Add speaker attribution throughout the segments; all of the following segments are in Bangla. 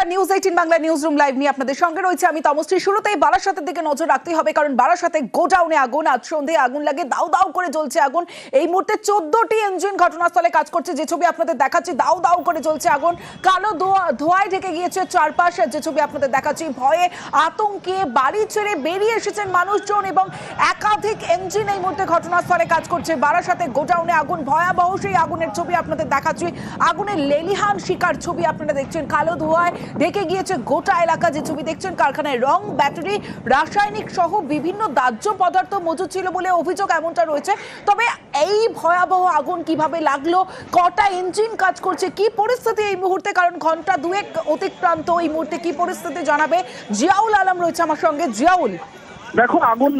Speaker 1: নমস্কার news eighteen Bangla news room live নিয়ে আপনাদের সঙ্গে রয়েছে। আমি তমশ্রী। শুরুতেই বারাসাতের দিকে নজর রাখতে হবে, কারণ বারাসাতে গোডাউনে আগুন, আজ সন্ধে আগুন লাগে, দাউ দাউ করে জ্বলছে আগুন। এই মুহূর্তে চোদ্দটি ইঞ্জিন ঘটনাস্থলে কাজ করছে। যে ছবি আপনাদের দেখাচ্ছি, দাউ দাউ করে জ্বলছে আগুন। কালো ধোয়া- ধোঁয়ায় ঢেকে গিয়েছে চারপাশ। যে ছবি আপনাদের দেখাচ্ছি, ভয়ে আতঙ্কে বাড়ি ছেড়ে বেরিয়ে এসেছেন মানুষজন এবং একাধিক ইঞ্জিন এই মুহূর্তে ঘটনাস্থলে কাজ করছে। বারাসাতে গোডাউনে আগুন, ভয়াবহ সেই আগুনের ছবি আপনাদের দেখাচ্ছি। আগুনের লেলিহান শিকার ছবি আপনারা দেখছেন। কালো ধোঁয়ায় ঢেকে গিয়েছে গোটা এলাকা, যে ছবি দেখছেন, কারখানায় রং, ব্যাটারি, রাসায়নিক সহ বিভিন্ন দাহ্য পদার্থ মজুদ ছিল বলে অভিযোগ এমনটা রয়েছে। তবে এই ভয়াবহ আগুন কীভাবে লাগল, কটা ইঞ্জিন কাজ করছে, কি পরিস্থিতি এই মুহূর্তে? কারণ ঘণ্টা দুয়েক অতিক্রান্ত এই মুহূর্তে কি পরিস্থিতি জানাবে জিয়াউল আলম রয়েছে আমার সঙ্গে। জিয়াউল
Speaker 2: দেখো, আগুন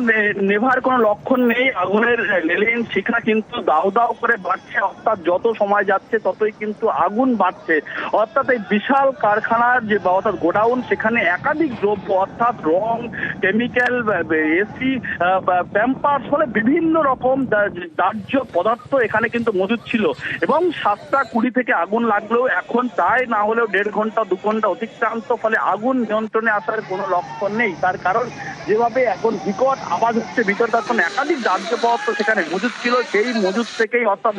Speaker 2: নেভার কোনো লক্ষণ নেই। আগুনের লেলিন শিখা কিন্তু দাও দাও করে বাড়ছে, অর্থাৎ যত সময় যাচ্ছে ততই কিন্তু আগুন বাড়ছে। অর্থাৎ এই বিশাল কারখানার যে, বা অর্থাৎ গোডাউন, সেখানে একাধিক দ্রব্য, অর্থাৎ রং, কেমিক্যাল এসি প্যাম্পার্স ফলে বিভিন্ন রকম দাহ্য পদার্থ এখানে কিন্তু মজুদ ছিল। এবং সাতটা কুড়ি থেকে আগুন লাগলেও এখন প্রায় না হলেও দেড় ঘণ্টা, দু ঘণ্টা অতিক্রান্ত, ফলে আগুন নিয়ন্ত্রণে আসার কোনো লক্ষণ নেই। তার কারণ, যেভাবে এখন বিকট আওয়াজ হচ্ছে ভিতরে তখন একাধিক দাহ্য পদার্থ সেখানে মজুদ ছিল, সেই মজুদ থেকেই অর্থাৎ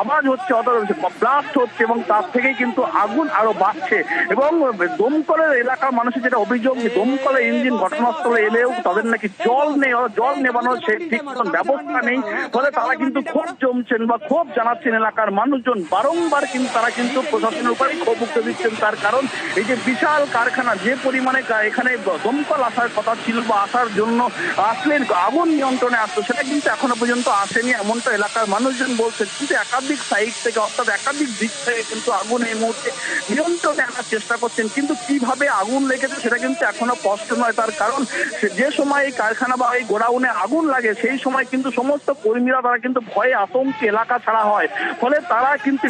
Speaker 2: আওয়াজ হচ্ছে, অর্থাৎ ব্লাস্ট হচ্ছে এবং তার থেকেই কিন্তু আগুন আরও বাড়ছে। এবং দমকলের এলাকার মানুষের যেটা অভিযোগ দমকলের ইঞ্জিন ঘটনাস্থলে এলেও তাদের নাকি জল নেই জল নেবানোর সেই ঠিক ব্যবস্থা নেই। ফলে তারা কিন্তু ক্ষোভ জমছেন বা ক্ষোভ জানাচ্ছেন এলাকার মানুষজন। বারংবার কিন্তু তারা কিন্তু প্রশাসনের উপরে ক্ষোভ উঠতে দিচ্ছেন। তার কারণ, এই যে বিশাল কারখানা, যে পরিমাণে এখানে দমকল আসার কথা ছিল বা আসার জন্য আসলে আগুন নিয়ন্ত্রণে আসতো। সেটা কিন্তু এখনও পর্যন্ত আসেনি এমনটা এলাকার মানুষজন বলছেন কিন্তু একাধিক সাইড থেকে অর্থাৎ একাধিক দিক থেকে কিন্তু আগুন এই মুহূর্তে নিয়ন্ত্রণে আনার চেষ্টা করছেন। কিন্তু কীভাবে আগুন লেগেছে সেটা কিন্তু এখনও স্পষ্ট নয়। তার কারণ যে সময় এই কারখানা বা এই গোডাউনে আগুন লাগে সেই সময় কিন্তু সমস্ত কর্মীরা তারা কিন্তু ভয়ে আতঙ্কে এলাকা ছাড়া হয়। ফলে তারা কিন্তু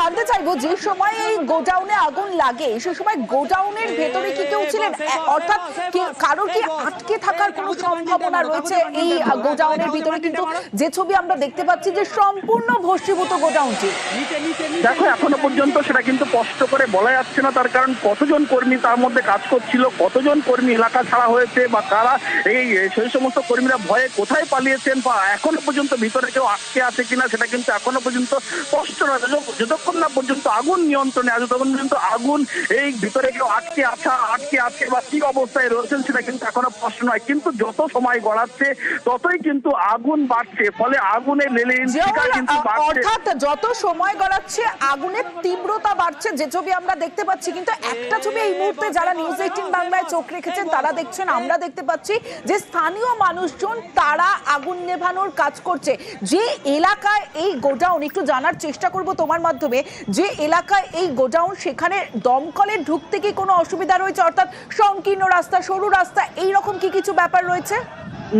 Speaker 1: জানতে চাইব যে সময় এই গোডাউনে আগুন লাগে সে সময় গোডাউনের ভেতরে কি কেউ ছিলেন? অর্থাৎ কারোর কি আটকে থাকার কোনো সম্ভাবনা রয়েছে এই গোডাউনের ভিতরে। কিন্তু যে ছবি আমরা দেখতে পাচ্ছি যে সম্পূর্ণ ভস্মীভূত গোডাউনটি।
Speaker 2: দেখো এখনও পর্যন্ত সেটা কিন্তু স্পষ্ট করে বলা যাচ্ছে না। তার কারণ কতজন কর্মী তার মধ্যে কাজ করছিল কতজন কর্মী এলাকা ছাড়া হয়েছে বা কারা এই সেই সমস্ত কর্মীরা ভয়ে কোথায় পালিয়েছেন বা এখনও পর্যন্ত ভিতরে কেউ আটকে আছে কিনা সেটা কিন্তু এখনও পর্যন্ত স্পষ্ট নয়। যতক্ষণ না পর্যন্ত আগুন নিয়ন্ত্রণে আছে ততক্ষণ পর্যন্ত আগুন এই ভিতরে কেউ আটকে আছে আটকে আছে বা কি অবস্থায় রয়েছেন সেটা কিন্তু এখনও স্পষ্ট নয় কিন্তু যত সময় গড়াচ্ছে ততই কিন্তু আগুন বাড়ছে। ফলে
Speaker 1: জিয়াউল,
Speaker 2: বাড়ছে।
Speaker 1: অর্থাৎ যত সময় গড়াচ্ছে আগুনের তীব্রতা বাড়ছে। যে ছবি আমরা দেখতে পাচ্ছি কিন্তু একটা ছবি এই মুহূর্তে যারা নিউজ এইটিন বাংলায় চোখ রেখেছেন তারা দেখছেন আমরা দেখতে পাচ্ছি যে স্থানীয় মানুষজন তারা আগুন নেভানোর কাজ করছে। যে এলাকায় এই গোডাউন একটু জানার চেষ্টা করব তোমার মাধ্যমে যে এলাকায় এই গোডাউন সেখানে দমকলে ঢুকতে কি কোনো অসুবিধা রয়েছে? অর্থাৎ সংকীর্ণ রাস্তা সরু রাস্তা এই রকম কি কিছু ব্যাপার রয়েছে?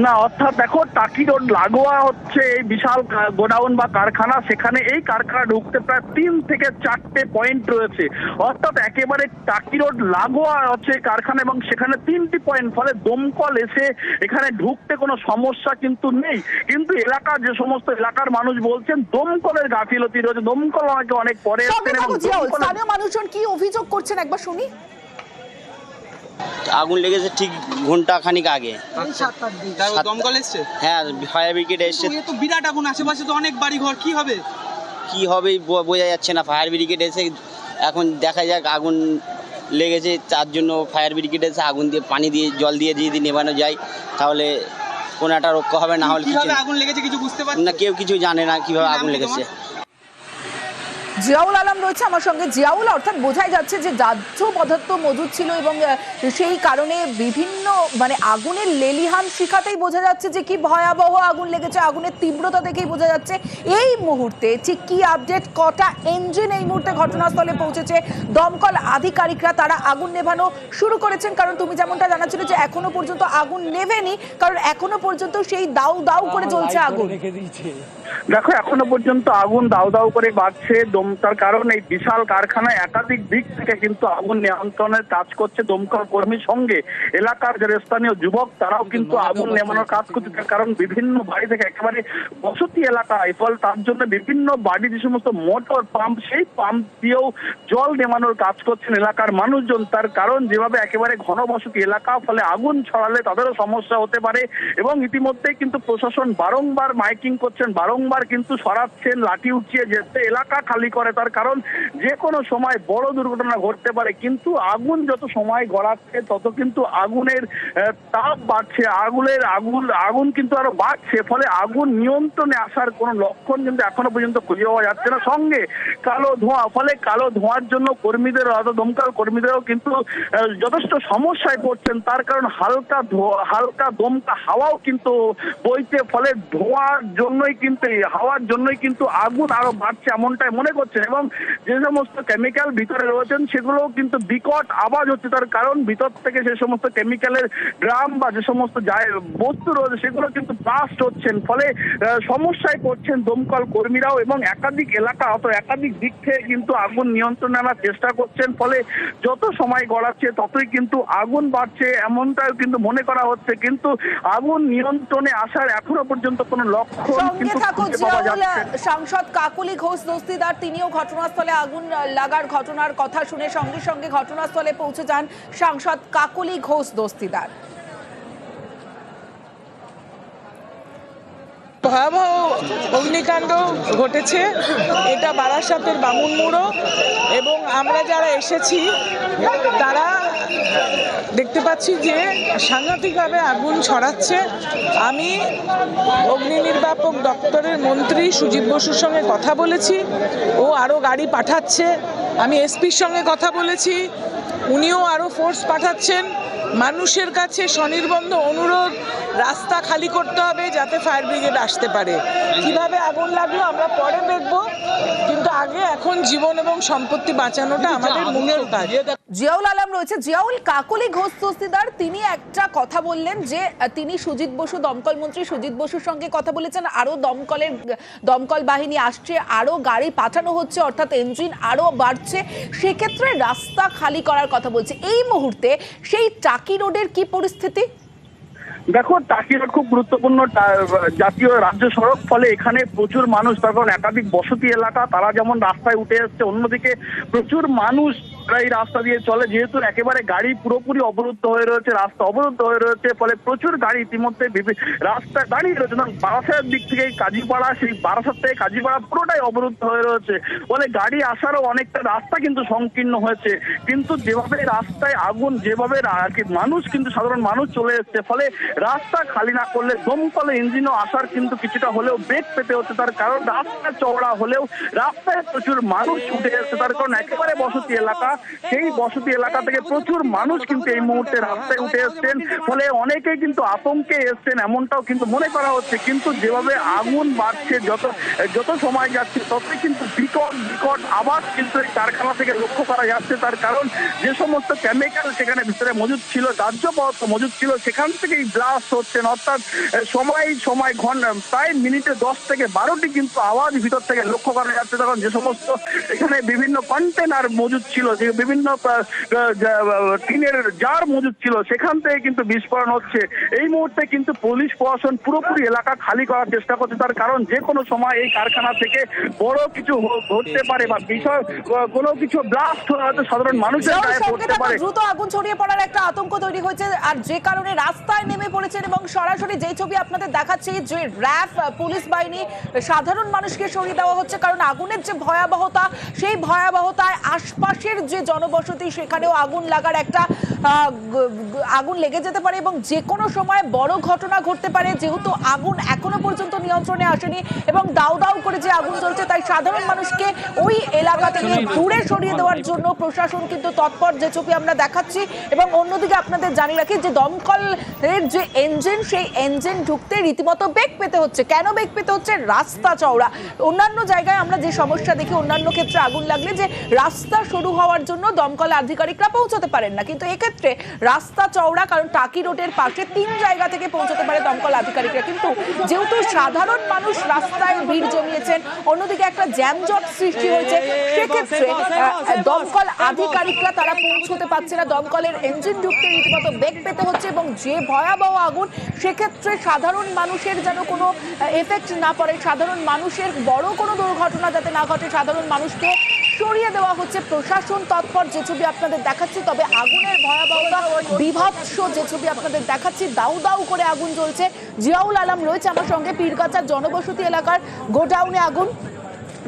Speaker 2: না অর্থাৎ দেখো টাকি রোড লাগোয়া হচ্ছে এই বিশাল গোডাউন বা কারখানা। সেখানে এই কারখানা ঢুকতে প্রায় তিন থেকে চারটে পয়েন্ট রয়েছে। অর্থাৎ একেবারে টাকি রোড লাগোয়া হচ্ছে কারখানা এবং সেখানে তিনটি পয়েন্ট ফলে দমকল এসে এখানে ঢুকতে কোনো সমস্যা কিন্তু নেই। কিন্তু এলাকার যে সমস্ত এলাকার মানুষ বলছেন দমকলের গাফিলতি রয়েছে। দমকল আমাকে অনেক পরে
Speaker 1: মানুষজন কি অভিযোগ করছেন? একবার শুনি।
Speaker 3: আগুন লেগেছে ঠিক ঘণ্টা খানিক আগে।
Speaker 4: দমকল এসছে?
Speaker 3: হ্যাঁ ফায়ার ব্রিগেড এসছে।
Speaker 4: তো বিরাট আগুন আশেপাশে তো অনেক বাড়ি ঘর কি হবে?
Speaker 3: কি হবে ব- বোঝা যাচ্ছে না ফায়ার ব্রিগেড এসে এখন দেখা যাক আগুন লেগেছে তার জন্য ফায়ার ব্রিগেড এসে আগুন দিয়ে পানি দিয়ে জল দিয়ে যদি নেবানো যায় তাহলে কোনো একটা রক্ষা হবে না হলে কিছু
Speaker 4: আগুন লেগেছে কিছু বুঝতে পারছি
Speaker 3: না কেউ কিছু জানে না কীভাবে আগুন লেগেছে।
Speaker 1: জিয়াউল আলম রয়েছে আমার সঙ্গে। জিয়াউল অর্থাৎ বোঝাই যাচ্ছে যে দাহ্য পদার্থ মজুদ ছিল এবং সেই কারণে বিভিন্ন মানে আগুনের লেলিহান শিখাতেই বোঝা যাচ্ছে যে কি ভয়াবহ আগুন লেগেছে আগুনের তীব্রতা দেখেই বোঝা যাচ্ছে। এই মুহূর্তে ঠিক কি আপডেট কটা ইঞ্জিন এই মুহূর্তে ঘটনাস্থলে পৌঁছেছে? দমকল আধিকারিকরা তারা আগুন নেভানো শুরু করেছেন কারণ তুমি যেমনটা জানাচ্ছিলে যে এখনও পর্যন্ত আগুন নেভেনি কারণ এখনও পর্যন্ত সেই দাউ দাউ করে জ্বলছে আগুন।
Speaker 2: দেখো এখনও পর্যন্ত আগুন দাউ দাউ করে বাড়ছে তার কারণ এই বিশাল কারখানায় একাধিক দিক থেকে কিন্তু আগুন নিয়ন্ত্রণের কাজ করছে দমকল কর্মীর সঙ্গে। এলাকার যারা স্থানীয় যুবক তারাও কিন্তু আগুন নেমানোর কাজ করছে। তার কারণ বিভিন্ন বাড়ি থেকে একেবারে বসতি এলাকা ফল তার জন্য বিভিন্ন বাড়ি যে সমস্ত মোটর পাম্প সেই পাম্প দিয়েও জল নেমানোর কাজ করছেন এলাকার মানুষজন। তার কারণ যেভাবে একেবারে ঘনবসতি এলাকা ফলে আগুন ছড়ালে তাদেরও সমস্যা হতে পারে এবং ইতিমধ্যে কিন্তু প্রশাসন বারংবার মাইকিং করছেন বারংবার কিন্তু সরাচ্ছেন লাঠি উঠিয়ে যেতে। এলাকা খালি করে, তার কারণ যে কোনো সময় বড় দুর্ঘটনা ঘটতে পারে, কিন্তু আগুন যত সময় গড়াচ্ছে, তত কিন্তু আগুনের তাপ বাড়ছে। আগুনের আগুন আগুন কিন্তু আরও বাড়ছে, ফলে আগুন নিয়ন্ত্রণে আসার কোনো লক্ষণ কিন্তু এখনও পর্যন্ত খুঁজে পাওয়া যাচ্ছে না। সঙ্গে কালো ধোঁয়া, ফলে কালো ধোঁয়ার জন্য কর্মীদের, অর্থাৎ দমকল কর্মীদেরও কিন্তু যথেষ্ট সমস্যায় পড়ছেন। তার কারণ হালকা হালকা দমকা হাওয়াও কিন্তু বইছে, ফলে ধোঁয়ার জন্যই কিন্তু, হাওয়ার জন্যই কিন্তু আগুন আরও বাড়ছে এমনটাই মনে করছেন এবং যে সমস্ত কেমিক্যাল ভিতরে রয়েছেন সেগুলোও কিন্তু বিকট আওয়াজ হচ্ছে তার কারণ ভিতর থেকে যে সমস্ত কেমিক্যালের ড্রাম বা যে সমস্ত বস্তু রয়েছে সেগুলো কিন্তু ব্লাস্ট হচ্ছেন। ফলে সমস্যায় পড়ছেন দমকল কর্মীরাও এবং একাধিক এলাকা অত একাধিক দিক থেকে কিন্তু আগুন নিয়ন্ত্রণে আনার চেষ্টা করছেন। ফলে যত সময় গড়াচ্ছে ততই কিন্তু আগুন বাড়ছে এমনটাও কিন্তু মনে করা হচ্ছে। কিন্তু আগুন নিয়ন্ত্রণে আসার এখনও পর্যন্ত কোনো
Speaker 1: লক্ষ্য
Speaker 2: কিন্তু
Speaker 1: সাংসদ কাকুলি ঘোষ দস্তিদার তিনিও ঘটনাস্থলে আগুন লাগার ঘটনার কথা শুনে সঙ্গে সঙ্গে ঘটনাস্থলে পৌঁছে যান সাংসদ কাকলি ঘোষ দস্তিদার।
Speaker 5: ভয়াবহ অগ্নিকাণ্ড ঘটেছে। এটা বারাসাতের বামুন মুড়ো এবং আমরা যারা এসেছি, তারা দেখতে পাচ্ছি যে সাংঘাতিকভাবে আগুন ছড়াচ্ছে। আমি অগ্নি নির্বাপক দপ্তরের মন্ত্রী সুজিত বসুর সঙ্গে কথা বলেছি। ও আরও গাড়ি পাঠাচ্ছে। আমি এসপির সঙ্গে কথা বলেছি। উনিও আরও ফোর্স পাঠাচ্ছেন। মানুষের কাছে স্বনির্বন্ধ অনুরোধ রাস্তা খালি করতে হবে যাতে ফায়ার ব্রিগেড আসতে পারে। কীভাবে আগুন লাগল আমরা পরে দেখব কিন্তু আগে এখন জীবন এবং সম্পত্তি বাঁচানোটা আমাদের মুখ্য কাজ।
Speaker 1: জিয়াউল আলম রয়েছে। জিয়াউল কাকলি ঘোষ দস্তিদার তিনি একটা কথা বললেন যে তিনি সুজিত বসু দমকল মন্ত্রী সুজিত বসুর সঙ্গে কথা বলেছেন। আরও দমকলের দমকল বাহিনী আসছে আরও গাড়ি পাঠানো হচ্ছে অর্থাৎ ইঞ্জিন আরও বাড়ছে। সেক্ষেত্রে রাস্তা খালি করার কথা বলছে। এই মুহূর্তে সেই টাকি রোডের কি পরিস্থিতি?
Speaker 2: দেখো টাকিরা খুব গুরুত্বপূর্ণ জাতীয় রাজ্য সড়ক, ফলে এখানে প্রচুর মানুষ তার কারণ একাধিক বসতি এলাকা, তারা যেমন রাস্তায় উঠে আসছে অন্যদিকে প্রচুর মানুষ এই রাস্তা দিয়ে চলে, যেহেতু একেবারে গাড়ি পুরোপুরি অবরুদ্ধ হয়ে রয়েছে, রাস্তা অবরুদ্ধ হয়ে রয়েছে, ফলে প্রচুর গাড়ি ইতিমধ্যে রাস্তায় দাঁড়িয়ে রয়েছে। বারাসাতের দিক থেকে কাজীপাড়া, সেই বারাসাত থেকে কাজীপাড়া পুরোটাই অবরুদ্ধ হয়ে রয়েছে। ফলে গাড়ি আসারও অনেকটা রাস্তা কিন্তু সংকীর্ণ হয়েছে। কিন্তু যেভাবে রাস্তায় আগুন, যেভাবে আর কি মানুষ কিন্তু, সাধারণ মানুষ চলে এসছে, ফলে রাস্তা খালি না করলে দমকলে ইঞ্জিনও আসার কিন্তু কিছুটা হলেও বেগ পেতে হচ্ছে। তার কারণ রাস্তা চওড়া হলেও রাস্তায় প্রচুর মানুষ উঠে এসছে। তার কারণ একেবারে বসতি এলাকা সেই বসতি এলাকা থেকে প্রচুর মানুষ কিন্তু এই মুহূর্তে রাস্তায় উঠে এসছেন। ফলে অনেকেই কিন্তু আতঙ্কে এসছেন, এমনটাও কিন্তু মনে করা হচ্ছে। কিন্তু যেভাবে আগুন বাড়ছে, যত যত সময় যাচ্ছে, ততই কিন্তু বিকট বিকট আবার কিন্তু এই কারখানা থেকে লক্ষ্য করা যাচ্ছে। তার কারণ যে সমস্ত কেমিক্যাল সেখানে ভিতরে মজুদ ছিল, দাহ্য পদার্থ মজুদ ছিল, সেখান থেকেই ব্লাস্ট হচ্ছেন। অর্থাৎ সময় সময় ঘণ্টা প্রায় মিনিটে দশ থেকে বারোটি কিন্তু আওয়াজ ভিতর থেকে লক্ষ্য করা যাচ্ছে। তখন যে সমস্ত এখানে বিভিন্ন কন্টেনার মজুদ ছিল যে বিভিন্ন যা- টিনের জার মজুদ ছিল সেখান থেকে কিন্তু বিস্ফোরণ হচ্ছে। এই মুহূর্তে কিন্তু পুলিশ প্রশাসন পুরোপুরি এলাকা খালি করার চেষ্টা করছে। তার কারণ যে কোনো সময় এই কারখানা থেকে বড় কিছু ঘটতে পারে বা বিষয় কোনো কিছু ব্লাস্ট হয়ে হয়তো সাধারণ মানুষের গায়ে পড়তে পারে।
Speaker 1: দ্রুত আগুন ছড়িয়ে পড়ার একটা আতঙ্ক তৈরি হয়েছে আর যে কারণে রাস্তায় নেমে পড়েছেন এবং সরাসরি যে ছবি আপনাদের দেখাচ্ছি যে র্যাফ পুলিশ বাহিনী সাধারণ মানুষকে সরিয়ে দেওয়া হচ্ছে কারণ আগুনের যে ভয়াবহতা সেই ভয়াবহতায় আশপাশের যে জনবসতি সেখানেও আগুন লাগার একটা আগুন লেগে যেতে পারে এবং যে কোনো সময় বড় ঘটনা ঘটতে পারে। যেহেতু আগুন এখনও পর্যন্ত নিয়ন্ত্রণে আসেনি এবং দাউ দাউ করে যে আগুন চলছে তাই সাধারণ মানুষকে ওই এলাকা থেকে দূরে সরিয়ে দেওয়ার জন্য প্রশাসন কিন্তু তৎপর যে ছবি আমরা দেখাচ্ছি। এবং অন্যদিকে আপনাদের জানিয়ে রাখি যে দমকলের যে এঞ্জিন সেই এঞ্জিন ঢুকতে রীতিমতো বেগ পেতে হচ্ছে। কেন বেগ পেতে হচ্ছে? রাস্তা চওড়া। অন্যান্য জায়গায় আমরা যে সমস্যা দেখি অন্যান্য ক্ষেত্রে আগুন লাগলে যে রাস্তা শুরু হওয়ার জন্য দমকল আধিকারিকরা পৌঁছতে পারেন না। কিন্তু এক্ষেত্রে রাস্তা চওড়া, কারণ টাকি রোডের পাশে তিন জায়গা থেকে পৌঁছতে পারে দমকল আধিকারিকরা। কিন্তু যেহেতু সাধারণ মানুষ রাস্তায় ভিড় জমিয়েছেন, অন্যদিকে একটা জ্যামজট সৃষ্টি হয়েছে, সেক্ষেত্রে দমকল আধিকারিকরা তারা পৌঁছতে পারছে না। দমকলের ইঞ্জিন ঢুকতে রীতিমতো বেগ পেতে হচ্ছে এবং যে ভয়াবহ আগুন, সেক্ষেত্রে সাধারণ মানুষের যেন কোনো এফেক্ট না পড়ে, সাধারণ মানুষের বড় কোনো দুর্ঘটনা যাতে না ঘটে, সাধারণ মানুষকে সরিয়ে দেওয়া হচ্ছে প্রশাসন। তৎপর যে ছবি আপনাদের দেখাচ্ছি, তবে আগুনের ভয়াবহতা, বিভৎস যে ছবি আপনাদের দেখাচ্ছি, দাউ দাউ করে আগুন জ্বলছে। জিয়াউল আলম রয়েছে আমার সঙ্গে পীরগাছার জনবসতি এলাকার গোডাউনে আগুন।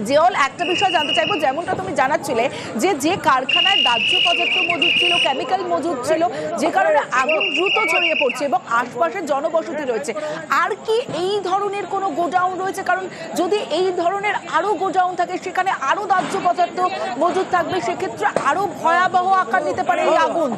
Speaker 1: জিয়াউল একটা বিষয় জানতে চাইব যেমনটা তুমি জানাচ্ছিলে যে যে কারখানায় দাহ্য পদার্থ মজুদ ছিল কেমিক্যাল মজুদ ছিল যে কারণে আগুন দ্রুত ছড়িয়ে পড়ছে এবং আশপাশে জনবসতি রয়েছে। আর কি এই ধরনের কোনো গোডাউন রয়েছে? কারণ যদি এই ধরনের আরও গোডাউন থাকে সেখানে আরও দাহ্য পদার্থ মজুদ থাকবে সেক্ষেত্রে আরও ভয়াবহ আকার নিতে পারে এই আগুন।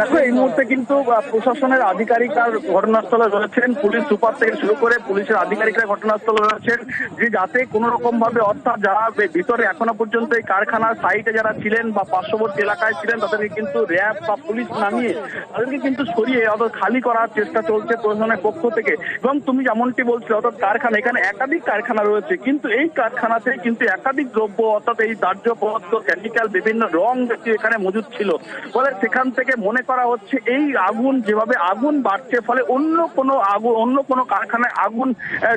Speaker 2: দেখো এই মুহূর্তে কিন্তু প্রশাসনের আধিকারিকরা ঘটনাস্থলে রয়েছেন। পুলিশ সুপার থেকে শুরু করে পুলিশের আধিকারিকরা ঘটনাস্থলে রয়েছেন। যে যাতে কোনো রকম ভাবে অর্থাৎ যারা ভিতরে এখনও পর্যন্ত এই কারখানার সাইটে যারা ছিলেন বা পার্শ্ববর্তী এলাকায় ছিলেন, তাদেরকে কিন্তু র্যাব বা পুলিশ নামিয়ে তাদেরকে কিন্তু সরিয়ে অর্থাৎ খালি করার চেষ্টা চলছে প্রশাসনের পক্ষ থেকে। এবং তুমি যেমনটি বলছিলে, অর্থাৎ কারখানা, এখানে একাধিক কারখানা রয়েছে, কিন্তু এই কারখানাতে কিন্তু একাধিক দ্রব্য, অর্থাৎ এই দাহ্য পদার্থ কেমিক্যাল বিভিন্ন রং জাতীয় এখানে মজুদ ছিল। ফলে সেখান থেকে মনে করা হচ্ছে এই আগুন যেভাবে আগুন বাড়ছে, ফলে অন্য কোনো আগুন, অন্য কোনো কারখানায় আগুন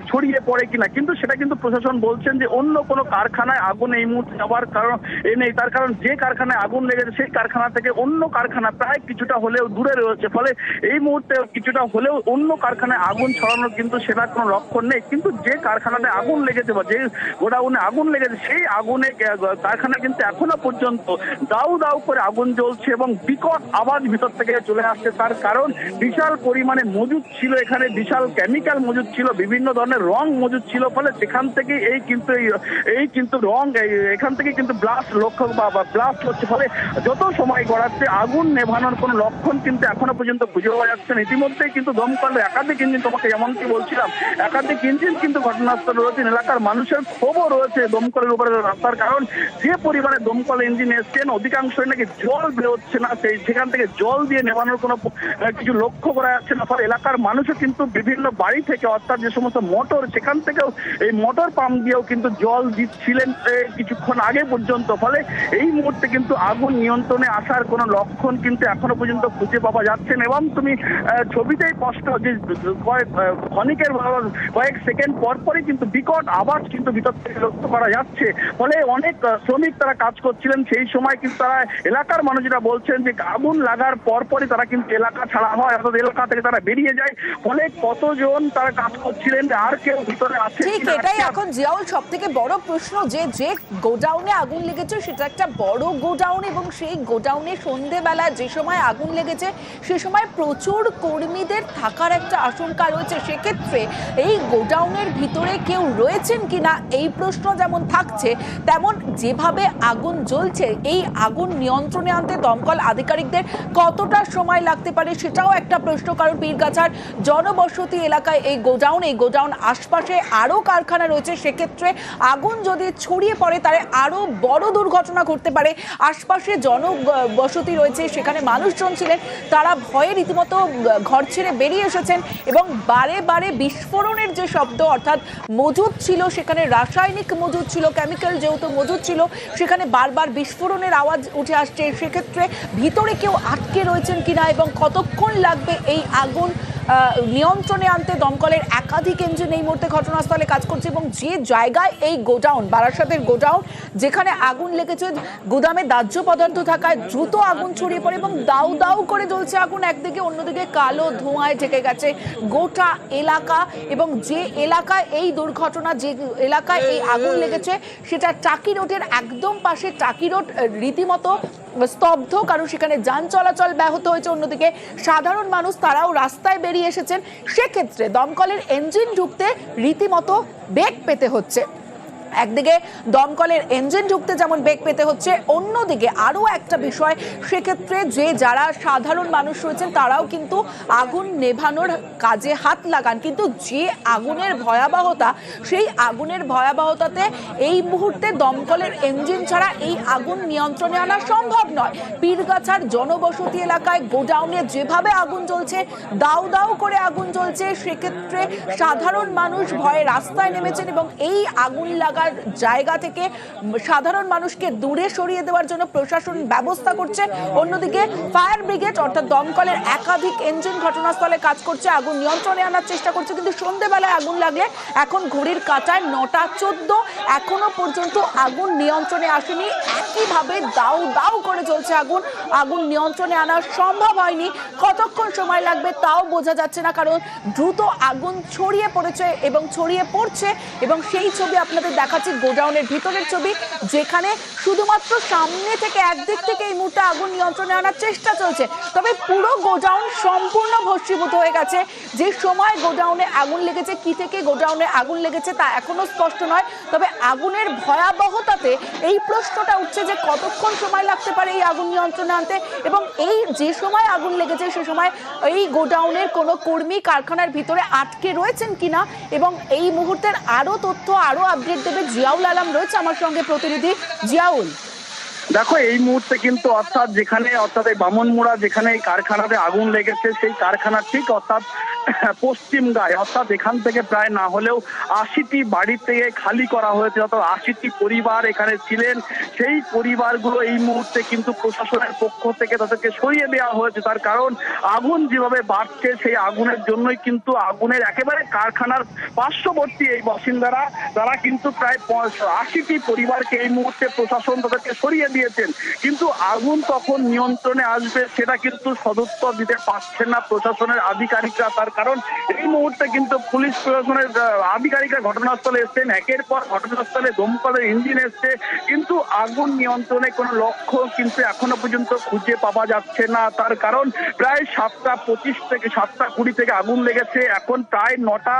Speaker 2: ছড়িয়ে পড়ে কিনা, কিন্তু সেটা কিন্তু প্রশাসন বলছেন যে অন্য কোনো কারখানায় আগুন এই মুহূর্তে যাওয়ার কারণ, এ নেই। তার কারণ যে কারখানায় আগুন লেগেছে, সেই কারখানা থেকে অন্য কারখানা প্রায় কিছুটা হলেও দূরে রয়েছে। ফলে এই মুহূর্তে কিছুটা হলেও অন্য কারখানায় আগুন ছড়ানোর কিন্তু সেটা কোনো লক্ষণ নেই। কিন্তু যে কারখানাতে আগুন লেগেছে বা যে গোডাউনে আগুন লেগেছে, সেই আগুনে কারখানা কিন্তু এখনও পর্যন্ত দাউ দাউ করে আগুন জ্বলছে এবং বিকট আওয়াজ ভিতর থেকে চলে আসছে। তার কারণ বিশাল পরিমাণে মজুদ ছিল এখানে, বিশাল কেমিক্যাল মজুদ ছিল, বিভিন্ন ধরনের রং মজুদ ছিল। ফলে সেখান থেকে এই কিন্তু এই- এই কিন্তু রং এখান থেকে কিন্তু ব্লাস্ট লক্ষ্য বা ব্লাস্ট হচ্ছে। ফলে যত সময় গড়াচ্ছে, আগুন নেভানোর কোনো লক্ষণ কিন্তু এখনও পর্যন্ত খুঁজে পাওয়া যাচ্ছে না। ইতিমধ্যেই কিন্তু দমকল একাধিক ইঞ্জিন, তোমাকে যেমনটি বলছিলাম, একাধিক ইঞ্জিন কিন্তু ঘটনাস্থলে রয়েছেন এলাকার মানুষের ক্ষোভও রয়েছে দমকলের উপরে রাস্তার কারণ। যে পরিমাণে দমকল ইঞ্জিন এসছেন, অধিকাংশই নাকি জল বেরোচ্ছে না। সেই, সেখান থেকে জল দিয়ে নেভানোর কোনো কিছু লক্ষ্য করা যাচ্ছে না। ফলে এলাকার মানুষও কিন্তু বিভিন্ন বাড়ি থেকে, অর্থাৎ যে সমস্ত মোটর, সেখান থেকেও এই মোটর পাম্প দিয়েও কিন্তু জল দিচ্ছিলেন কিছুক্ষণ আগে পর্যন্ত। ফলে এই মুহূর্তে কিন্তু আগুন নিয়ন্ত্রণে আসার কোনো লক্ষণ কিন্তু এখনও পর্যন্ত খুঁজে পাওয়া যাচ্ছে না। এবং তুমি ছবিতেই স্পষ্ট যে কয়েক ক্ষণিকের কয়েক সেকেন্ড পর পরই কিন্তু বিকট আওয়াজ কিন্তু ভিতর থেকে লক্ষ্য করা যাচ্ছে। ফলে অনেক শ্রমিক তারা কাজ করছিলেন। সেই সময় কিন্তু তারা এলাকার মানুষরা বলছেন যে আগুন লাগার পর পরই তারা কিন্তু এলাকা ছাড়া হয় অর্থাৎ এলাকা থেকে তারা বেরিয়ে যায়। ফলে কতজন তারা কাজ করছিলেন আর কেউ ভিতরে আছে
Speaker 1: ঠিক এটাই এখন জিয়াউল সব থেকে বড় প্রশ্ন যে যে গোডাউনে আগুন লেগেছে সেটা একটা বড় গোডাউন এবং সেই গোডাউনে সন্ধেবেলা যে সময় আগুন লেগেছে, সে সময় প্রচুর কর্মীদের থাকার একটা আশঙ্কা রয়েছে। সেক্ষেত্রে এই গোডাউনের ভিতরে কেউ রয়েছেন কিনা, এই প্রশ্ন যেমন থাকছে, তেমন যেভাবে আগুন জ্বলছে, এই আগুন নিয়ন্ত্রণে আনতে দমকল আধিকারিকদের কতটা সময় লাগতে পারে সেটাও একটা প্রশ্ন। কারণ পীরগাছার জনবসতি এলাকায় এই গোডাউন এই গোডাউন আশপাশে আরও কারখানা রয়েছে। সেক্ষেত্রে আগুন যদি ছড়িয়ে পড়ে, তাহলে আরও বড় দুর্ঘটনা ঘটতে পারে। আশপাশে জনবসতি রয়েছে, সেখানে মানুষজন ছিলেন। তারা ভয়ে রীতিমতো ঘর ছেড়ে বেরিয়ে এসেছেন এবং বারে বারে বিস্ফোরণের যে শব্দ, অর্থাৎ মজুদ ছিল, সেখানে রাসায়নিক মজুদ ছিল কেমিক্যাল যেহেতু মজুদ ছিল, সেখানে বারবার বিস্ফোরণের আওয়াজ উঠে আসছে। সেক্ষেত্রে ভিতরে কেউ আটকে রয়েছেন কিনা এবং কতক্ষণ লাগবে এই আগুন? নিয়ন্ত্রণে আনতে দমকলের একাধিক ইঞ্জিন এই মুহূর্তে ঘটনাস্থলে কাজ করছে এবং যে জায়গায় এই গোডাউন, বারাসাতের গোডাউন, যেখানে আগুন লেগেছে, গুদামে দাহ্য পদার্থ থাকায় দ্রুত আগুন ছড়িয়ে পড়ে এবং দাউ দাউ করে জ্বলছে আগুন। একদিকে, অন্যদিকে কালো ধোঁয়ায় ঢেকে গেছে গোটা এলাকা এবং যে এলাকায় এই দুর্ঘটনা, যে এলাকায় এই আগুন লেগেছে, সেটা টাকি রোডের একদম পাশে, টাকি রোড রীতিমতো স্তব্ধ, কারণ সেখানে যান চলাচল ব্যাহত হয়েছে। অন্যদিকে, সাধারণ মানুষ তারাও রাস্তায় বেরিয়ে এসেছেন। সেক্ষেত্রে দমকলের ইঞ্জিন ঢুকতে রীতিমতো বেগ পেতে হচ্ছে। একদিকে দমকলের ইঞ্জিন ঢুকতে যেমন বেগ পেতে হচ্ছে, অন্যদিকে আরও একটা বিষয়, সেক্ষেত্রে যে যারা সাধারণ মানুষ রয়েছেন, তারাও কিন্তু আগুন নেভানোর কাজে হাত লাগান। কিন্তু যে আগুনের ভয়াবহতা, সেই আগুনের ভয়াবহতাতে এই মুহূর্তে দমকলের ইঞ্জিন ছাড়া এই আগুন নিয়ন্ত্রণে আনা সম্ভব নয়। পীরগাছার জনবসতি এলাকায় গোডাউনে যেভাবে আগুন জ্বলছে, দাউ দাউ করে আগুন জ্বলছে, সেক্ষেত্রে সাধারণ মানুষ ভয়ে রাস্তায় নেমেছেন এবং এই আগুন লাগার জায়গা থেকে সাধারণ মানুষকে দূরে সরিয়ে দেওয়ার জন্য প্রশাসন ব্যবস্থা করছে। অন্যদিকে ফায়ার ব্রিগেড অর্থাৎ দমকলের একাধিক ইঞ্জিন ঘটনাস্থলে কাজ করছে। আগুন নিয়ন্ত্রণে আনার চেষ্টা করছে। কিন্তু সন্ধেবেলায় আগুন লাগলে এখন ঘড়ির কাঁটায় নটা চোদ্দ। এখনও পর্যন্ত আগুন নিয়ন্ত্রণে আসেনি। একইভাবে দাউ দাউ করে চলছে আগুন। আগুন নিয়ন্ত্রণে আনা সম্ভব হয়নি। কতক্ষণ সময় লাগবে তাও বোঝা যাচ্ছে না। কারণ দ্রুত আগুন ছড়িয়ে পড়েছে এবং ছড়িয়ে পড়ছে এবং সেই ছবি আপনাদের দেখাচ্ছি গোডাউনের ভিতরের ছবি, যেখানে শুধুমাত্র সামনে থেকে একদিক থেকে এই মুহূর্তে আগুন নিয়ন্ত্রণে আনার চেষ্টা চলছে। তবে পুরো গোডাউন সম্পূর্ণ ভস্মীভূত হয়ে গেছে। যে সময় গোডাউনে আগুন লেগেছে, কি থেকে গোডাউনে আগুন লেগেছে তা এখনও স্পষ্ট নয়। তবে আগুনের ভয়াবহতাতে এই প্রশ্নটা উঠছে যে কতক্ষণ সময় লাগতে পারে এই আগুন নিয়ন্ত্রণে আনতে? এবং এই যে সময় আগুন লেগেছে, সে সময় এই গোডাউনের কোনো কর্মী কারখানার ভিতরে আটকে রয়েছেন কিনা? এবং এই মুহূর্তের আরও তথ্য আরও আপডেট দেবে জিয়াউল আলম রয়েছে আমার সঙ্গে প্রতিনিধি। জিয়াউল
Speaker 2: দেখো, এই মুহূর্তে কিন্তু অর্থাৎ যেখানে, অর্থাৎ এই বামনমুড়া যেখানে এই কারখানাতে আগুন লেগেছে, সেই কারখানা ঠিক অর্থাৎ পশ্চিম গায়ে, অর্থাৎ এখান থেকে প্রায় না হলেও আশিটি বাড়ি থেকে খালি করা হয়েছে, অর্থাৎ আশিটি পরিবার এখানে ছিলেন। সেই পরিবারগুলো এই মুহূর্তে কিন্তু প্রশাসনের পক্ষ থেকে তাদেরকে সরিয়ে দেওয়া হয়েছে। তার কারণ, আগুন যেভাবে বাড়ছে, সেই আগুনের জন্যই কিন্তু আগুনের একেবারে কারখানার পার্শ্ববর্তী এই বাসিন্দারা, তারা কিন্তু প্রায় আশিটি পরিবারকে এই মুহূর্তে প্রশাসন তাদেরকে সরিয়ে দিয়েছেন। কিন্তু আগুন কখন নিয়ন্ত্রণে আসবে, সেটা কিন্তু সদুত্তর দিতে পারছেন না প্রশাসনের আধিকারিকরা। তার কারণ এই মুহূর্তে কিন্তু পুলিশ প্রশাসনের আধিকারিকরা ঘটনাস্থলে এসছেন। একের পর ঘটনাস্থলে দমকলের ইঞ্জিন এসছে। কিন্তু আগুন নিয়ন্ত্রণে কোনো লক্ষ্য কিন্তু এখনও পর্যন্ত খুঁজে পাওয়া যাচ্ছে না। তার কারণ প্রায় সাতটা পঁচিশ থেকে সাতটা কুড়ি থেকে আগুন লেগেছে। এখন প্রায় নটা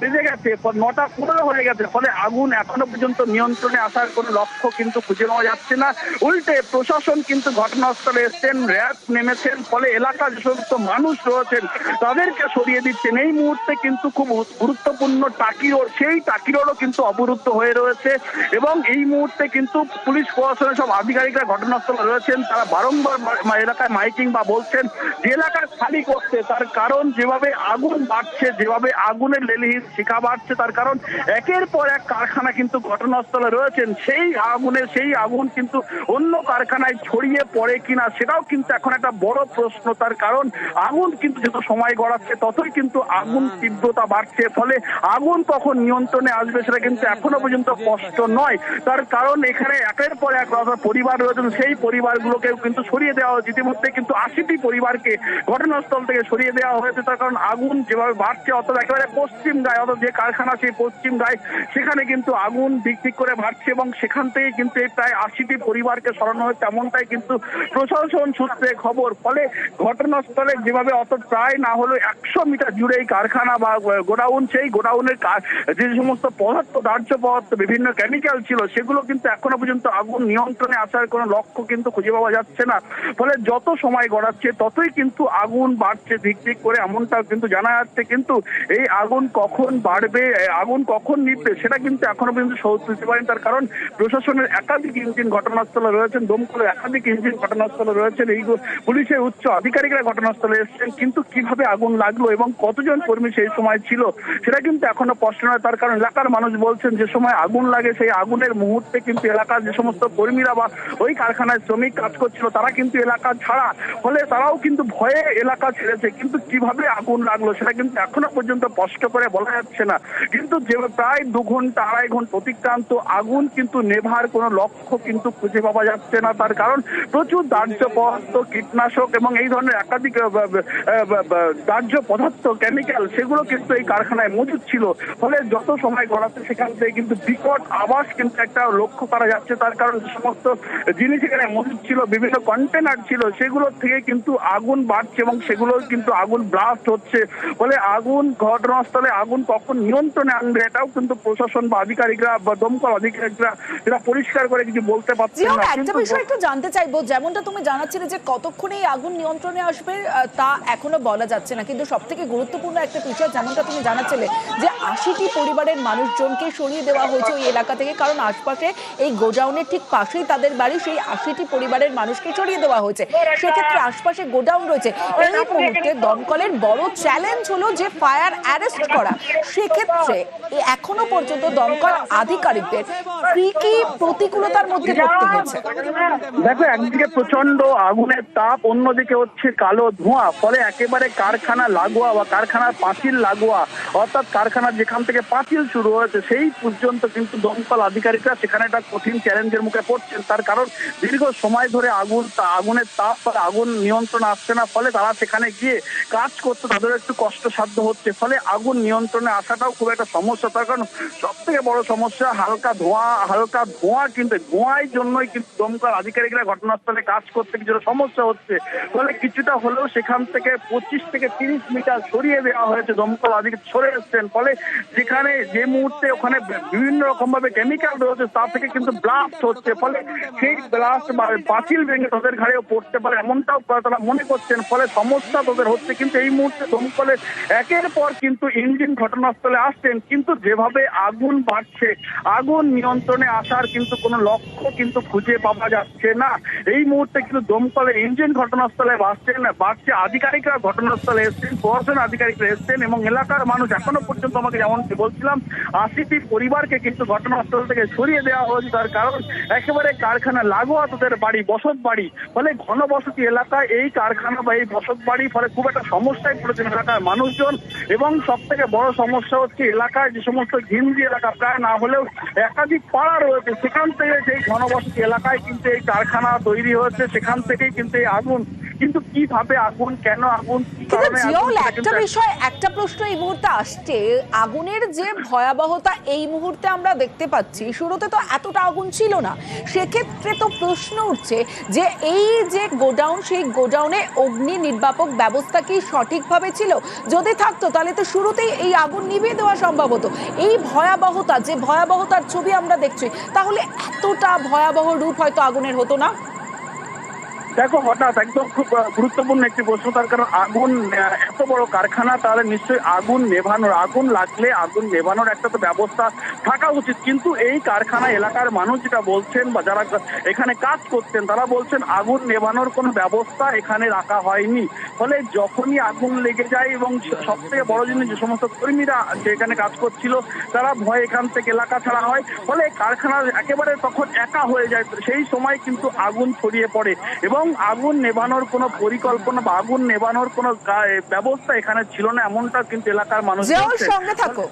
Speaker 2: বেজে গেছে নটা পনেরো হয়ে গেছে। ফলে আগুন এখনও পর্যন্ত নিয়ন্ত্রণে আসার কোনো লক্ষ্য কিন্তু খুঁজে পাওয়া যাচ্ছে না। উল্টে প্রশাসন কিন্তু ঘটনাস্থলে এসছেন, র্যাব নেমেছেন, ফলে এলাকার যে সমস্ত মানুষ রয়েছেন, তাদেরকে সরিয়ে দিচ্ছেন। এই মুহূর্তে কিন্তু খুব গুরুত্বপূর্ণ টাকি রোড সেই টাকি রোডও কিন্তু অবরুদ্ধ হয়ে রয়েছে এবং এই মুহূর্তে কিন্তু পুলিশ প্রশাসনের সব আধিকারিকরা ঘটনাস্থলে রয়েছেন। তারা বারংবার এলাকায় মাইকিং বা বলছেন যে এলাকা খালি করতে তার কারণ যেভাবে আগুন বাড়ছে, যেভাবে আগুনের লেলিহির শিখা বাড়ছে, তার কারণ একের পর এক কারখানা কিন্তু ঘটনাস্থলে রয়েছেন। সেই আগুনে সেই আগুন কিন্তু অন্য কারখানায় ছড়িয়ে পড়ে কিনা সেটাও কিন্তু এখন একটা বড় প্রশ্ন। তার কারণ আগুন কিন্তু যত সময় গড়াচ্ছে ততই কিন্তু আগুন তীব্রতা বাড়ছে। ফলে আগুন কখন নিয়ন্ত্রণে আসবে সেটা কিন্তু এখনও পর্যন্ত কষ্ট নয়। তার কারণ এখানে একের পর এক পরিবার রয়েছেন সেই পরিবারগুলোকেও কিন্তু সরিয়ে দেওয়া হয়েছে। ইতিমধ্যে কিন্তু আশিটি পরিবারকে ঘটনাস্থল থেকে সরিয়ে দেওয়া হয়েছে। তার কারণ আগুন যেভাবে বাড়ছে অর্থাৎ একেবারে পশ্চিম গায়ে অর্থাৎ যে কারখানা সেই পশ্চিম গায়ে সেখানে কিন্তু আগুন দিক করে বাড়ছে এবং সেখান থেকে কিন্তু প্রায় আশিটি পরিবারকে সরানো হয়েছে এমনটাই কিন্তু প্রশাসন সূত্রে খবর। ফলে ঘটনাস্থলে যেভাবে অত প্রায় না হলেও একশো মিটার জুড়ে এই কারখানা বা গোডাউন, সেই গোডাউনের যে সমস্ত পদার্থ, দাহ্য পদার্থ, বিভিন্ন কেমিক্যাল ছিল, সেগুলো কিন্তু এখনও পর্যন্ত আগুন নিয়ন্ত্রণে আসার কোনো লক্ষ্য কিন্তু খুঁজে পাওয়া যাচ্ছে না। ফলে যত সময় গড়াচ্ছে, ততই কিন্তু আগুন বাড়ছে দিক দিক করে, এমনটাও কিন্তু জানা যাচ্ছে। কিন্তু এই আগুন কখন বাড়বে আগুন কখন নিববে সেটা কিন্তু এখনও পর্যন্ত সহজ দিতে পারেন। তার কারণ প্রশাসনের একাধিক ইঞ্জিন ঘটনাস্থলে রয়েছেন দমকলের একাধিক ইঞ্জিন ঘটনাস্থলে রয়েছেন, এই পুলিশের উচ্চ আধিকারিকরা ঘটনাস্থলে এসেছেন, কিন্তু কীভাবে আগুন লাগল এবং কতজন কর্মী সেই সময় ছিল, সেটা কিন্তু এখনও স্পষ্ট নয়। তার কারণ এলাকার মানুষ বলছেন, যে সময় আগুন লাগে সেই আগুনের মুহূর্তে কিন্তু এলাকার যে সমস্ত কর্মীরা বা ওই কারখানায় শ্রমিক কাজ করছিল, তারা কিন্তু এলাকা ছাড়া। ফলে তারাও কিন্তু ভয়ে এলাকা ছেড়েছে, কিন্তু কীভাবে আগুন লাগল সেটা কিন্তু এখনও পর্যন্ত স্পষ্ট করে বলা যাচ্ছে না। কিন্তু যে প্রায় দু ঘণ্টা, আড়াই ঘণ্টা অতিক্রান্ত আগুন কিন্তু নেভার কোনো লক্ষ্য কিন্তু খুঁজে পাওয়া যাচ্ছে না তার কারণ প্রচুর দাহ্য পদার্থ, কীটনাশক এবং এই ধরনের একাধিক দাহ্য পদার্থ কেমিক্যাল সেগুলো কিন্তু এই কারখানায় মজুদ ছিল। ফলে যত সময় গড়াচ্ছে সেখান থেকে কিন্তু বিকট আবাস কিন্তু একটা লক্ষ্য করা যাচ্ছে। তার কারণ সমস্ত জিনিস এখানে মজুদ ছিল, বিভিন্ন কন্টেনার ছিল, সেগুলো থেকে কিন্তু আগুন বাড়ছে এবং সেগুলো কিন্তু আগুন ব্লাস্ট হচ্ছে। ফলে আগুন ঘটনাস্থলে আগুন কখন নিয়ন্ত্রণে আনবে এটাও কিন্তু প্রশাসন বা আধিকারিকরা বা দমকল আধিকারিকরা, এরা পরিষ্কার করে কিছু বলতে পারছে না
Speaker 1: একটা বিষয় একটু জানতে চাইব যেমনটা তুমি জানাচ্ছিলে যে কতক্ষণে এই আগুন নিয়ন্ত্রণে আসবে তা এখনও বলা যাচ্ছে না। কিন্তু সব থেকে গুরুত্বপূর্ণ একটা বিষয় যেমনটা তুমি জানাচ্ছিলে যে আশিটি পরিবারের মানুষজনকে সরিয়ে দেওয়া হয়েছে ওই এলাকা থেকে কারণ আশপাশে এই গোডাউনের ঠিক পাশেই তাদের বাড়ি সেই আশিটি পরিবারের মানুষকে সরিয়ে দেওয়া হয়েছে। সেক্ষেত্রে আশপাশে গোডাউন রয়েছে। এই মুহূর্তে দমকলের বড় চ্যালেঞ্জ হলো যে ফায়ার অ্যারেস্ট করা। সেক্ষেত্রে এখনও পর্যন্ত দমকল আধিকারিকদের কি কি প্রতিকূলতার মধ্যে পড়তে হয়েছে
Speaker 2: দেখো, একদিকে প্রচণ্ড আগুনের তাপ, অন্যদিকে হচ্ছে কালো ধোঁয়া, ফলে একেবারে কারখানা লাগোয়া বা কারখানার পাঁচিল লাগোয়া, অর্থাৎ কারখানার যেখান থেকে পাঁচিল শুরু হয়েছে, সেই পর্যন্ত কিন্তু দমকল আধিকারিকরা সেখানে একটা কঠিন চ্যালেঞ্জের মুখে পড়ছেন। তার কারণ, দীর্ঘ সময় ধরে আগুন আগুনের তাপ বা আগুন নিয়ন্ত্রণ আসছে না, ফলে তারা সেখানে গিয়ে কাজ করতে তাদের একটু কষ্টসাধ্য হচ্ছে। ফলে আগুন নিয়ন্ত্রণে আসাটাও খুব একটা সমস্যা। তার কারণ সব থেকে বড় সমস্যা, হালকা ধোঁয়া হালকা ধোঁয়া কিন্তু ধোঁয়ার জন্যই কিন্তু দমকল আধিকারিকরা ঘটনাস্থলে কাজ করতে কিছুটা সমস্যা হচ্ছে। ফলে কিছুটা হলেও সেখান থেকে পঁচিশ থেকে তিরিশ মিটার সরিয়ে দেওয়া হয়েছে। দমকল আধিকারিক সরে এসছেন। ফলে যেখানে যে মুহূর্তে ওখানে বিভিন্ন রকম ভাবে কেমিক্যাল রয়েছে, তা থেকে কিন্তু ব্লাস্ট হচ্ছে। ফলে সেই ব্লাস্ট বা পাঁচিল ভেঙে তাদের ঘাড়েও পড়তে পারে এমনটাও তারা মনে করছেন। ফলে সমস্যা তাদের হচ্ছে কিন্তু এই মুহূর্তে দমকলের একের পর কিন্তু ইঞ্জিন ঘটনাস্থলে আসছেন। কিন্তু যেভাবে আগুন বাড়ছে, আগুন নিয়ন্ত্রণে আসার কিন্তু কোনো লক্ষ্য কিন্তু খুঁজে পাওয়া যাচ্ছে না। এই মুহূর্তে কিন্তু দমকলের ইঞ্জিন ঘটনাস্থলে বাড়ছেন বাড়ছে। আধিকারিকরা ঘটনাস্থলে এসছেন, প্রশাসন আধিকারিকরা এসছেন এবং এলাকার মানুষ এখনও পর্যন্ত আমাকে যেমন বলছিলাম আশিটি পরিবারকে কিন্তু ঘটনাস্থল থেকে সরিয়ে দেওয়া হয়েছে। তার কারণ একেবারে কারখানা লাগোয়া তাদের বাড়ি, বসত বাড়ি। ফলে ঘনবসতি এলাকায় এই কারখানা বা এই বসত বাড়ি ফলে খুব একটা সমস্যায় পড়েছেন এলাকার মানুষজন। এবং সব থেকে বড় সমস্যা হচ্ছে এলাকায় যে সমস্ত ঘিঞ্জি এলাকা, প্রায় না হলেও একাধিক পাড়া রয়েছে। সেখান থেকে সেই ঘনবসতি এলাকায় কিন্তু এই কারখানা তৈরি হয়েছে সেখান থেকেই কিন্তু এই আগুন কিন্তু কীভাবে আগুন কেন আগুন কি কারণে আগুন
Speaker 1: জিওল
Speaker 2: সেটা
Speaker 1: একটা বিষয় একটা প্রশ্ন এই মুহূর্তে আসছে। আগুনের যে ভয়াবহতা এই মুহূর্তে আমরা দেখতে পাচ্ছি শুরুতে তো এতটা আগুন ছিল না। সেক্ষেত্রে তো প্রশ্ন উঠছে যে এই যে গোডাউন সেই গোডাউনে অগ্নি নির্বাপক ব্যবস্থা কি সঠিকভাবে ছিল? যদি থাকতো তাহলে তো শুরুতেই এই আগুন নিভিয়ে দেওয়া সম্ভব হতো। এই ভয়াবহতা যে ভয়াবহতার ছবি আমরা দেখছি তাহলে এতটা ভয়াবহ রূপ হয়তো আগুনের হতো না?
Speaker 2: দেখো, হঠাৎ একদম খুব গুরুত্বপূর্ণ একটি প্রশ্ন, তার কারণ আগুন এত বড় কারখানা, তাহলে নিশ্চয়ই আগুন নেভানোর, আগুন লাগলে আগুন নেভানোর একটা তো ব্যবস্থা থাকা উচিত। কিন্তু এই কারখানা এলাকার মানুষ যেটা বলছেন বা যারা এখানে কাজ করছেন তারা বলছেন আগুন নেভানোর কোনো ব্যবস্থা এখানে রাখা হয়নি। ফলে যখনই আগুন লেগে যায় এবং সব থেকে বড় জিনিস যে সমস্ত কর্মীরা যে এখানে কাজ করছিল তারা ভয় এখান থেকে এলাকা ছাড়া হয়। ফলে কারখানা একেবারে তখন একা হয়ে যায়। সেই সময় কিন্তু আগুন ছড়িয়ে পড়ে এবং আগুন নেভানোর কোনো পরিকল্পনা বা আগুন নেভানোর কোনো ব্যবস্থা এখানে ছিল না এমনটা কিন্তু এলাকার মানুষ
Speaker 1: সঙ্গে থাকো